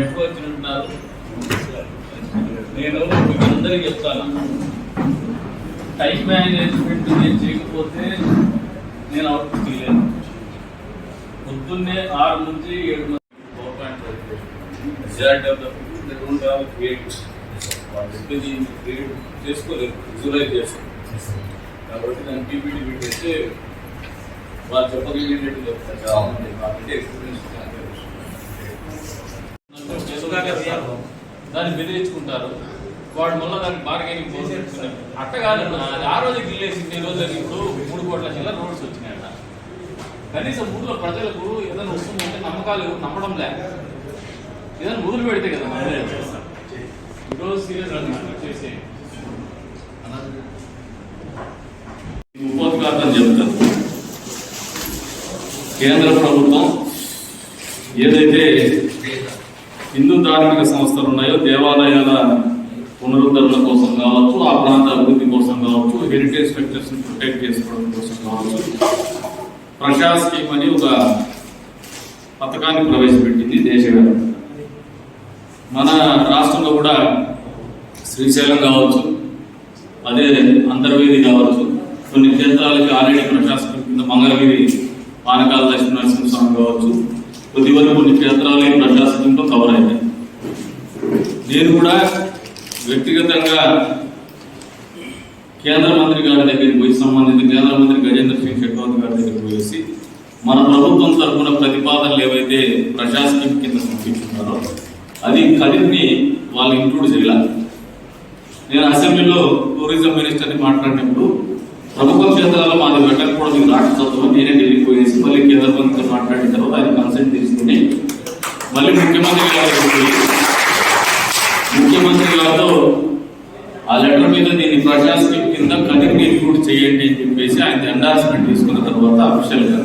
ఎప్పుడు వచ్చినట్టున్నారు నేను మీకు అందరికీ చెప్తాను. టైం మేనేజ్మెంట్ నేను చేయకపోతే నేను అవుట్ తీయలేను పొద్దున్నే ఆరు నుంచి ఏడు మంది పవర్ పాయింట్ క్రియేట్ చెప్పేది క్రియేట్ విజువలైజ్ కాబట్టి దాన్ని పీపీటీ పెట్టేస్తే వాళ్ళు చెప్పగలిగేటట్టు చెప్తారు. కాబట్టి ఎక్స్పీరియన్స్ దాన్ని బెదిరించుకుంటారు. వాడు మళ్ళీ దానికి బార్గెనింగ్ పోతున్నారు అట్ట కాదన్న అది ఆ రోజు గిల్లేసింది ఈ రోజు ఇప్పుడు మూడు కోట్ల చిల్లర రోడ్స్ వచ్చినాయట. కనీసం ఊళ్ళో ప్రజలకు ఏదైనా వస్తుందంటే నమ్మకాలు నమ్మడం లే. ఏదైనా మొదలు పెడితే కదా ఈరోజు సీరియస్ చేసే ఉపోద్ఘాతం చెప్తాను కేంద్ర ప్రభుత్వం ఏదైతే హిందూ ధార్మిక సంస్థలు ఉన్నాయో దేవాలయాల పునరుద్ధరణ కోసం కావచ్చు ఆ ప్రాంత అభివృద్ధి కోసం కావచ్చు హెరిటేజ్ స్ట్రక్చర్స్ ప్రొటెక్ట్ చేసుకోవడం కోసం కావచ్చు ప్రజా స్కీమ్ అని ఒక పథకాన్ని ప్రవేశపెట్టింది దేశవ్యాప్తంగా. మన రాష్ట్రంలో కూడా శ్రీశైలం కావచ్చు అదే అంతర్వేది కావచ్చు కొన్ని క్షేత్రాలకి ఆల్రెడీ ప్రశాసనం కింద మంగళగిరి పానకాల లక్ష్మీ నరసింహస్వామి కావచ్చు కొద్ది వరకు కొన్ని క్షేత్రాలు ఈ కవర్ అయింది నేను కూడా వ్యక్తిగతంగా కేంద్ర మంత్రి గారి దగ్గరికి పోయి సంబంధిత కేంద్ర మంత్రి గజేంద్ర సింగ్ షెకావత్ గారి దగ్గరికి పోయేసి మన ప్రభుత్వం తరఫున ప్రతిపాదనలు ఏవైతే ప్రశాసనం కింద పంపించున్నారో అది కదిరిని వాళ్ళు ఇంక్లూడ్ చేయాలి. నేను అసెంబ్లీలో టూరిజం మినిస్టర్ని మాట్లాడినప్పుడు ప్రభుత్వ క్షేత్రాల్లో మాది పెట్టకపోవడం మీకు రాష్ట్రంలో నేనే ఢిల్లీకి పోయేసి మళ్ళీ కేంద్ర మంత్రితో మాట్లాడిన తర్వాత ఆయన కన్సల్ట్ మళ్ళీ ముఖ్యమంత్రి గారికి ముఖ్యమంత్రి గారితో ఆ లెటర్ మీద దీన్ని ప్రజాస్వామ్యం కింద కదిరిని ఇంక్లూడ్ చేయండి అని చెప్పేసి ఆయన ఎండార్స్మెంట్ తీసుకున్న తర్వాత అఫీషియల్గా.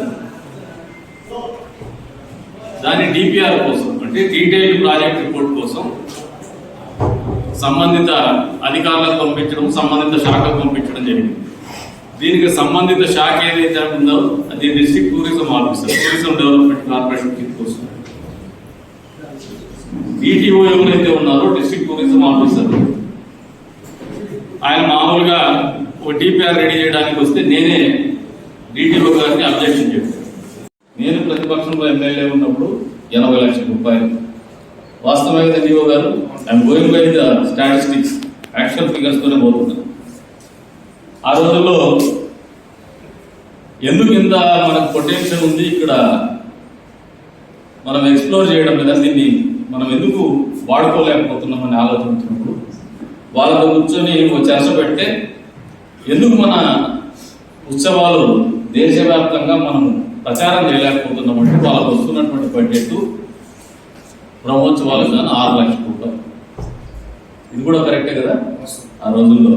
దాని డిపిఆర్ కోసం అంటే డీటెయిల్ ప్రాజెక్ట్ రిపోర్ట్ కోసం సంబంధిత అధికారులకు పంపించడం సంబంధిత శాఖకు పంపించడం జరిగింది. దీనికి సంబంధిత శాఖ ఏదైతే ఉందో అది district tourism officer tourism development corporation కింద కోసం డిటిఓ ఎవరైతే ఉన్నారో డిస్ట్రిక్ట్ టూరిజం ఆఫీసర్ ఆయన మామూలుగా ఒక డిపిఆర్ రెడీ చేయడానికి వస్తే నేనే డిటిఓ గారిని అబ్జెక్షన్ చేశాను నేను ప్రతిపక్షంలో ఎమ్మెల్యే ఉన్నప్పుడు ఎనభై లక్షల రూపాయలు. వాస్తవంగా డిఓ గారు I'm going by the statistics actual figures తోనే పోతున్నాను ఆ రోజుల్లో ఎందుకు ఇంత మనకు పొటెన్షియల్ ఉంది? ఇక్కడ మనం ఎక్స్ప్లోర్ చేయడం లేదా దీన్ని మనం ఎందుకు వాడుకోలేకపోతున్నామని ఆలోచించినప్పుడు వాళ్ళతో కూర్చొని ఒక చర్చ పెడితే ఎందుకు మన ఉత్సవాలు దేశవ్యాప్తంగా మనం ప్రచారం చేయలేకపోతున్నామంటే వాళ్ళకు వస్తున్నటువంటి బడ్జెట్ బ్రహ్మోత్సవాలకు కానీ ఆరు లక్షల రూపాయలు ఇది కూడా కరెక్టే కదా? ఆ రోజుల్లో.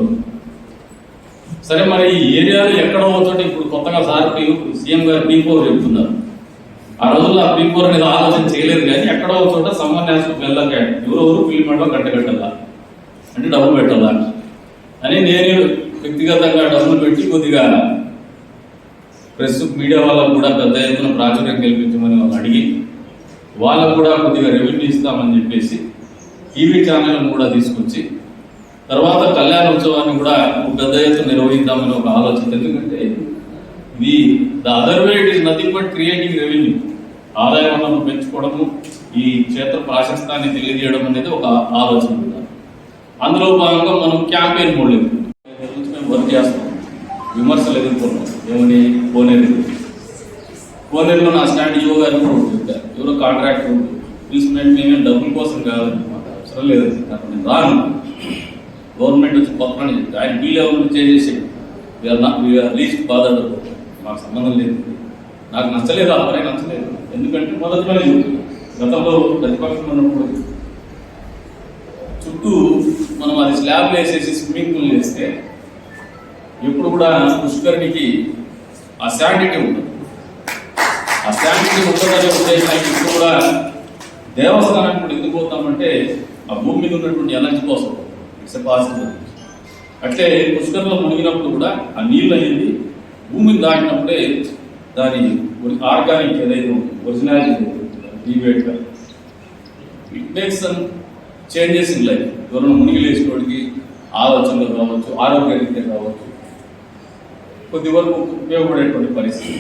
సరే మరి ఈ ఏరియాలో ఎక్కడ అవుతుంటే ఇప్పుడు కొత్తగా సార్ సీఎం గారు పీ ఫోర్ చెప్తున్నారు. ఆ రోజుల్లో ఆ పీ అనేది ఆలోచన చేయలేదు కానీ ఎక్కడో చోట సమ్మర్ నేషనల్ వెళ్ళక ఎవరెవరు గంట కట్టగట్టాలా అంటే డబ్బులు పెట్టాలా? అని నేను వ్యక్తిగతంగా డబ్బులు పెట్టి కొద్దిగా ప్రెస్ మీడియా వాళ్ళకు కూడా పెద్ద ఎత్తున ప్రాచుర్యం కల్పించమని అడిగి వాళ్ళకు కూడా కొద్దిగా రెవెన్యూ ఇస్తామని చెప్పేసి టీవీ ఛానల్ను కూడా తీసుకొచ్చి తర్వాత కళ్యాణోత్సవాన్ని కూడా పెద్ద ఎత్తున నిర్వహిద్దామని ఒక ఆలోచన. ఎందుకంటే ఇది the other way it is nothing but creating revenue ఆదాయాలను పెంచుకోవడము ఈ క్షేత్ర ప్రాశస్తాన్ని తెలియజేయడం అనేది ఒక ఆలోచన. అందులో భాగంగా మనం క్యాంపెయిన్ మోడలింగ్ మేము వర్క్ చేస్తాం. విమర్శలు ఎదుర్కొన్నాం. ఏమని? కోనేరు కోనేరులో నా స్టాండ్ యువ గారు కూడా చెప్పారు. ఎవరో కాంట్రాక్ట్ తీసుకున్నట్టు మేమేం డబ్బుల కోసం కాదు మాకు అవసరం లేదు. నేను రాను. గవర్నమెంట్ వచ్చి పక్కన ఆయన బిల్ ఎవరు చేసేసి వీఆర్ నాట్ వీఆర్ లీస్ట్ బాధ మాకు సంబంధం లేదు. నాకు నచ్చలేదు ఆ పని నచ్చలేదు. ఎందుకంటే మొదటి గతంలో ప్రతిపక్షం ఉన్నప్పుడు చుట్టూ మనం అది స్లాబ్లు వేసేసి స్విమ్మింగ్ పూల్ వేస్తే ఎప్పుడు కూడా పుష్కరునికి ఆ శాండిటీ ఉంటుంది ఆ శాండిటీ ఉండదనే ఉద్దేశానికి ఇప్పుడు కూడా దేవస్థానానికి కూడా ఎందుకు పోతామంటే ఆ భూమి మీద ఉన్నటువంటి ఎనర్జీ కోసం. ఇట్స్ ఎ పాసిబుల్ అట్లే పుష్కరంలో మునిగినప్పుడు కూడా ఆ నీళ్ళు అనేది భూమిని దాటినప్పుడే దాని ఆర్గానిక్ ఏదైతే originality debate it makes some changes in life ఎవరైనా మునిగి లేచినోడికి ఆలోచనలు కావచ్చు ఆరోగ్యరీత్యా కావచ్చు కొద్ది వరకు ఉపయోగపడేటువంటి పరిస్థితి.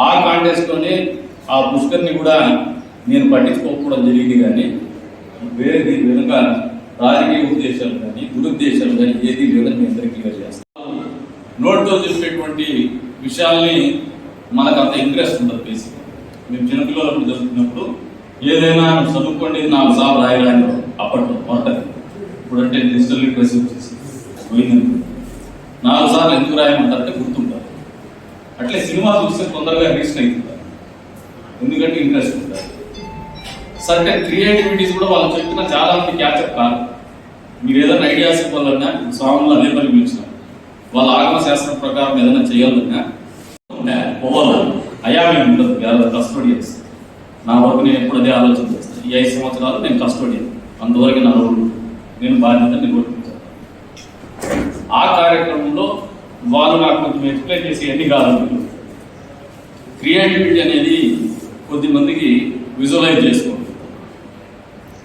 ఆ కాంటెస్ట్లోనే ఆ పుష్కర్ని కూడా నేను పట్టించుకోకపోవడం జరిగింది కానీ వేరే దీని వెనుక రాజకీయ ఉద్దేశాలు కానీ దురుద్దేశాలు కానీ ఏది లేదని మీ అందరికీ చేస్తాను నోట్తో చెప్పేటువంటి విషయాల్ని మనకు అంత ఇంట్రెస్ట్ ఉండదు బేసిక్ మేము చిన్నపిల్లలప్పుడు చదువుతున్నప్పుడు ఏదైనా చదువుకోండి నాలుగు సార్లు రాయరాని అప్పట్లో మొదట ఇప్పుడంటే డిజిటల్ లిటరసీ వచ్చేసి పోయింది నాలుగు సార్లు ఎందుకు రాయమంటారంటే గుర్తుంటారు అట్లే సినిమా చూస్తే తొందరగా రీచ్ అవుతుంటారు ఎందుకంటే ఇంట్రెస్ట్ ఉంటుంది సర్టెన్ క్రియేటివిటీస్ కూడా వాళ్ళు చెప్పిన చాలా మంది క్యాచప్ కాదు. మీరు ఏదైనా ఐడియాస్ ఇవ్వాలన్నా స్వాములు అదే పని పిలిచినారు వాళ్ళ ఆగమ శాస్త్రం ప్రకారం ఏదైనా చేయాలన్నా పోవాలి ఉండదు ఉంటుంది కస్టోడియన్స్ నా వరకు నేను ఎప్పుడు అదే ఆలోచన చేస్తాను. ఈ ఐదు సంవత్సరాలు నేను కస్టోడియన్ అందువరకు నా రోడ్డు నేను బాధ్యత నిర్వర్తించాను ఆ కార్యక్రమంలో వాళ్ళు నాకు కొంచెం ఎక్స్ప్లెయిన్ చేసి ఎన్ని కాదు క్రియేటివిటీ అనేది కొద్దిమందికి విజువలైజ్ చేసుకోండి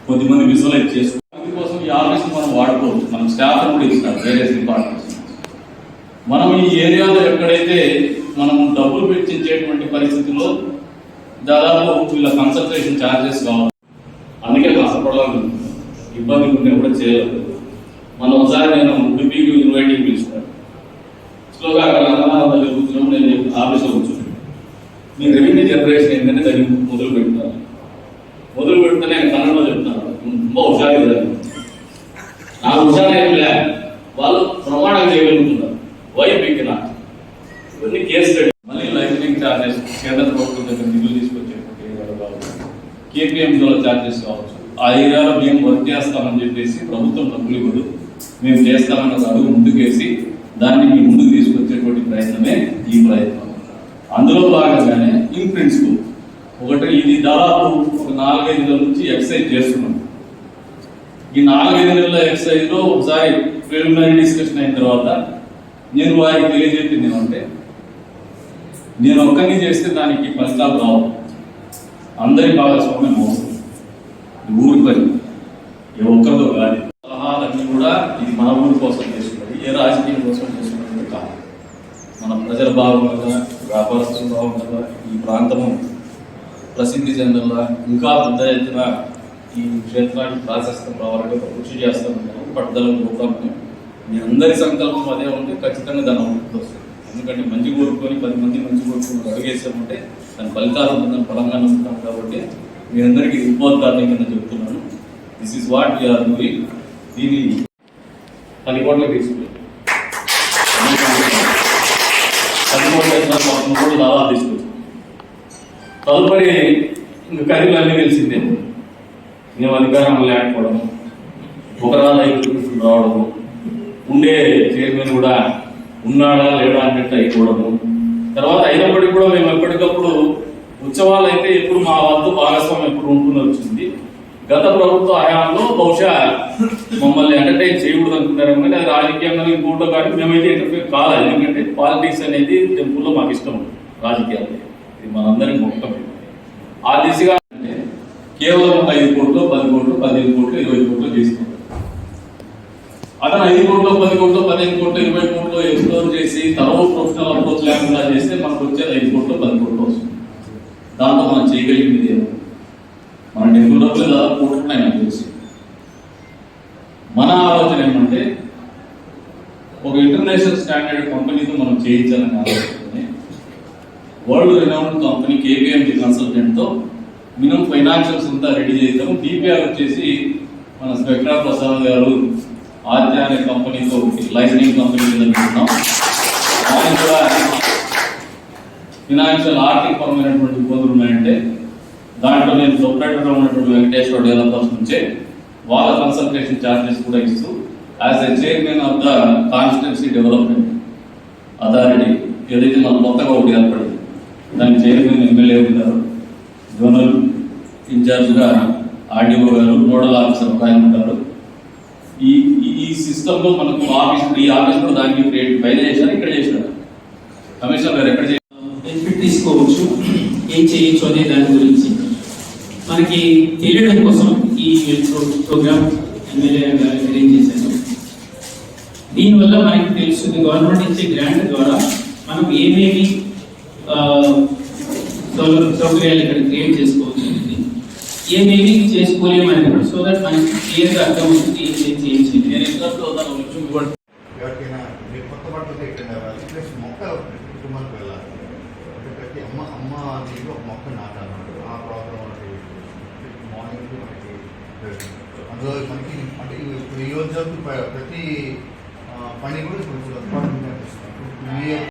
కొద్దిమంది విజువలైజ్ చేసుకోండి అందుకోసం ఈ ఆఫీస్ మనం వాడుకోవచ్చు. మనం స్టాఫ్ కూడా ఇస్తారు వేరే డిపార్ట్మెంట్స్ మనం ఈ ఏరియాలో ఎక్కడైతే మనం డబ్బులు పెట్టించేటువంటి పరిస్థితిలో దాదాపు వీళ్ళ కన్సల్టేషన్ ఛార్జెస్ కావాలి. అందుకే కష్టపడాలి ఇబ్బంది ఉంటే కూడా చేయలేదు మనం ఒకసారి నేను ఉడిపికి ఇన్వైటింగ్ పిలుస్తాను స్లోగా అక్కడ అన్నదానం కూర్చున్నాం నేను ఆఫీస్లో కూర్చున్నాను. మీ రెవెన్యూ జనరేషన్ ఏంటంటే దాన్ని మొదలు పెడతాను మొదలు పెడితే నేను కన్నడలో చెప్తాను ತುಂಬ హుషారు కదా. నా హుషారు ఏం లే. వాళ్ళు ప్రమాణం చేయగలుగుతున్నారు. వై ఎక్కినా ఇవన్నీ కేస్ స్టడీ మళ్ళీ లైసెన్సింగ్ ఛార్జెస్ కేంద్ర ప్రభుత్వం దగ్గర నిధులు తీసుకొచ్చేటువంటి ఏరియాలు కావచ్చు కేపీఎంలో ఛార్జెస్ కావచ్చు. ఆ ఏరియాలో మేము వర్క్ చేస్తామని చెప్పేసి ప్రభుత్వం డబ్బులు ఇవ్వదు. మేము చేస్తామన్న అడుగు ముందుకేసి దాన్ని మీ ముందుకు తీసుకొచ్చేటువంటి ప్రయత్నమే ఈ ప్రయత్నం. అందులో భాగంగానే ఇన్ ప్రిన్సిపల్ ఒకటి ఇది దాదాపు ఒక నాలుగైదు నెలల నుంచి ఎక్సర్సైజ్ చేస్తున్నాం. ఈ నాలుగైదు నెలల ఎక్సైజ్లో ఒకసారి ప్రిలిమినరీ డిస్కషన్ అయిన తర్వాత నేను వారికి తెలియజెప్పింది ఏమంటే నేను ఒక్కరిని చేస్తే దానికి ఫలితాలు రావు. అందరి భాగస్వామ్యం అవసరం ఊరి పని. ఏ ఒక్కరితో కాదు సలహాలన్నీ కూడా ఇది మన ఊరి కోసం చేసుకున్నది ఏ రాజకీయం కోసం చేసుకున్నది కాదు. మన ప్రజల బాగుండగా వ్యాపారస్తుల బాగుండగా ఈ ప్రాంతము ప్రసిద్ధి చెందాలా ఇంకా పెద్ద ఎత్తున ఈ క్షేత్రానికి ప్రాశస్తం రావాలంటే కృషి చేస్తాను పట్టుదల ప్రోగ్రామ్ మీ అందరి సంకల్పం అదే ఉంటే ఖచ్చితంగా దాని వస్తుంది. ఎందుకంటే మంచి కోరుకొని పది మంది మంచి కోరుకొని అడుగేసామంటే దాని ఫలితాలు ఉంటుందని బలంగా నమ్ముతాం కాబట్టి మీ అందరికీ ఉపోద్ఘాతం కింద చెప్తున్నాను. This is what we are doing దీని పది కోట్ల తీసుకుని. పది కోట్ల పదకొండు కోట్లు దాదాపు తీసుకొచ్చాం. తదుపరి ఇంక కరీలు అన్నీ తెలిసిందే. మేము అధికారం లేకపోవడం ఒకరాలు ఐదు రావడము ఉండే చైర్మన్ కూడా ఉన్నాడా లేడా అన్నట్టు అయిపోవడము తర్వాత అయినప్పటికీ కూడా మేము ఎప్పటికప్పుడు ఉత్సవాలు అయితే ఎప్పుడు మా వద్ద భాగస్వామ్యం ఎప్పుడు ఉంటూనే వచ్చింది. గత ప్రభుత్వ హయాంలో బహుశా మమ్మల్ని ఎంటర్టైన్ చేయకూడదు అనుకుంటారేమో కానీ అది రాజకీయంగా ఇంకోటో కానీ మేమైతే ఎంటర్టైన్ కాలేదు ఎందుకంటే పాలిటిక్స్ అనేది టెంపుల్లో మాకు ఇష్టం రాజకీయాలు ఇది మనందరికి మొత్తం. ఆ దిశగా అంటే కేవలం ఒక ఐదు కోట్లు పది కోట్లు పదిహేను కోట్లు ఇరవై కోట్లు తీసుకుంటాం అతను ఐదు కోట్లు పది కోట్లు పదిహేను కోట్లు ఇరవై కోట్లు ఎక్స్ప్లోర్ చేసి తర్వాత ప్రొఫెషనల్ అప్రోచ్ లేకుండా చేస్తే మనకు వచ్చేది ఐదు కోట్లు పది కోట్లు వస్తుంది. దాంతో మనం చేయగలిగింది మన టెంపుల్ డబ్బులు దాదాపు కోట్లు నాకు తెలిసి. మన ఆలోచన ఏమంటే ఒక ఇంటర్నేషనల్ స్టాండర్డ్ కంపెనీతో మనం చేయించాలని ఆలోచన వరల్డ్ రినౌండ్ కంపెనీ కేపీఎంజీ కన్సల్టెంట్తో మినిమం ఫైనాన్షియల్స్ అంతా రెడీ చేద్దాం. డిపిఆర్ వచ్చేసి మన స్పెక్ట్రా ప్రసాద్ గారు ఆద్య అనే కంపెనీతో లైసెనింగ్ కంపెనీ కింద పెడుతున్నాం దానికి కూడా ఫినాన్షియల్ ఆర్థిక పరమైనటువంటి ఇబ్బందులు ఉన్నాయంటే దాంట్లో నేను ప్రొపరేటర్గా ఉన్నటువంటి వెంకటేశ్వర డెవలపర్స్ నుంచే వాళ్ళ కన్సల్టేషన్ ఛార్జెస్ కూడా ఇస్తూ as a chairman of the constituency development authority ఏదైతే మన కొత్తగా ఒకటి ఏర్పడింది దాని చైర్మన్ ఎమ్మెల్యే ఉంటారు జోనల్ ఇన్ఛార్జ్గా ఆర్డీఓ గారు నోడల్ ఆఫీసర్ ఒక ఆయన ఉంటారు. ఈ సిస్టమ్లో మనకు ఆఫీస్ ఈ ఆఫీస్లో దానికి క్రియేట్ పైన చేశారు ఇక్కడ చేశారు కమిషనర్ గారు ఎక్కడ చేశారు బెనిఫిట్ తీసుకోవచ్చు. ఏం చేయొచ్చు అనే దాని గురించి. మనకి తెలియడం కోసం ఈ ప్రోగ్రామ్ ఎమ్మెల్యే గారు అరేంజ్ చేశారు. దీనివల్ల మనకి తెలుస్తుంది గవర్నమెంట్ ఇచ్చే గ్రాంట్ ద్వారా మనం ఏమేమి సౌకర్యాలు ఇక్కడ క్రియేట్ చేసుకోవచ్చు అనేది. ఏమేమి చేసుకోలేమని సో దట్ మనకి క్లియర్గా ఏం చేసి ఏం నేను అవుతాను ఎవరికైనా మీరు కొత్త బట్టలు ఇక్కడ ప్లస్ మొక్క కుటుంబానికి వెళ్ళాలి అంటే ప్రతి అమ్మ అమ్మ దీంట్లో ఒక మొక్క నాటాలన్నమాట ఆ ప్రోగ్రామ్ మనకి మార్నింగ్ మనకి అందులో మనకి అంటే ఈ రోజు ప్రతి పని కూడా ఇప్పుడు